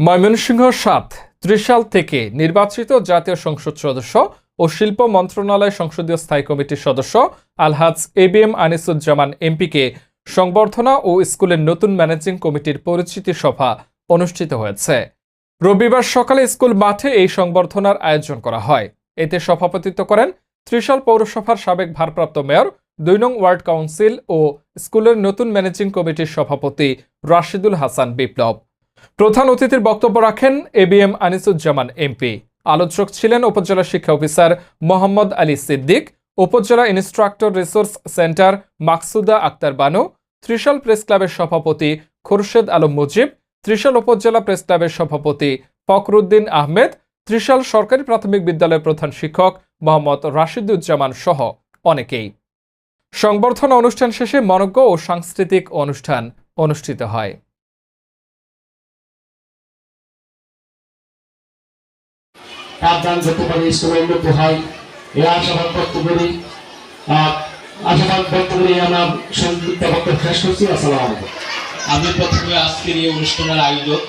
ময়মনসিংহ সাত, ত্রিশাল থেকে নির্বাচিত জাতীয় সংসদ সদস্য ও শিল্প মন্ত্রণালয় সংসদীয় স্থায়ী কমিটির সদস্য Alhaj A B M Anisuzzaman এমপিকে সংবর্ধনা ও স্কুলের নতুন ম্যানেজিং কমিটির পরিচিতি সভা অনুষ্ঠিত হয়েছে। রবিবার সকালে স্কুল মাঠে এই সংবর্ধনার আয়োজন করা হয়। এতে সভাপতিত্ব করেন ত্রিশাল পৌরসভার সাবেক ভারপ্রাপ্ত মেয়র, দুই নং ওয়ার্ড কাউন্সিল ও স্কুলের নতুন ম্যানেজিং কমিটির সভাপতি রাশিদুল হাসান বিপ্লব। প্রধান অতিথির বক্তব্য রাখেন A B M Anisuzzaman MP আলোচক ছিলেন উপজেলা শিক্ষা officer Mohammad Ali Siddique, upazila instructor resource centre Maksuda Akter Banu, Trishal press ক্লাবের সভাপতি খুরশেদ আলম মুজিব, ত্রিশাল উপজেলা প্রেস ক্লাবের সভাপতি ফখরুদ্দিন আহমেদ, ত্রিশাল সরকারি প্রাথমিক বিদ্যালয়ের প্রধান শিক্ষক মোহাম্মদ রাশিদুজ্জামান সহ অনেকেই। সংবর্ধনা অনুষ্ঠান শেষে মনজ্ঞ ও সাংস্কৃতিক অনুষ্ঠান অনুষ্ঠিত হয়। পাঠদান করতে পারি স্কুলের উন্নত হয়। এই আশাবাদ ব্যক্ত করি। আশাবাদ ব্যক্ত করি আমার সংযুক্ত বক্তব্য শেষ করছি। আসসালাম আলাইকুম। আমি প্রথমে আজকের এই অনুষ্ঠানের আয়োজক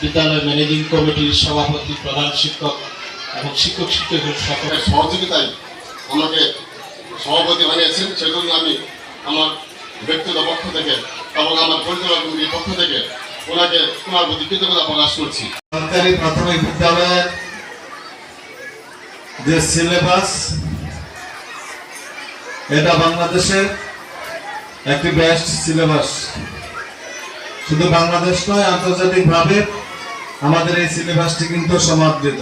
বিদ্যালয় ম্যানেজিং কমিটির সভাপতি প্রধান শিক্ষক এবং শিক্ষক শিক্ষকের সকল তার সহযোগিতায় আমাকে সভাপতি বানিয়েছেন। সেজন্য আমি আমার ব্যক্তিগত পক্ষ থেকে এবং আমার পরিচালক কমিটির পক্ষ থেকে ওনাকে ওনার প্রতি কৃতজ্ঞতা প্রকাশ করছি। সরকারি প্রাথমিক বিদ্যালয়ের যে সিলেবাস, এটা বাংলাদেশের একটি বেস্ট সিলেবাস। শুধু বাংলাদেশ নয়, আন্তর্জাতিকভাবে আমাদের এই সিলেবাসটি কিন্তু সমাদৃত।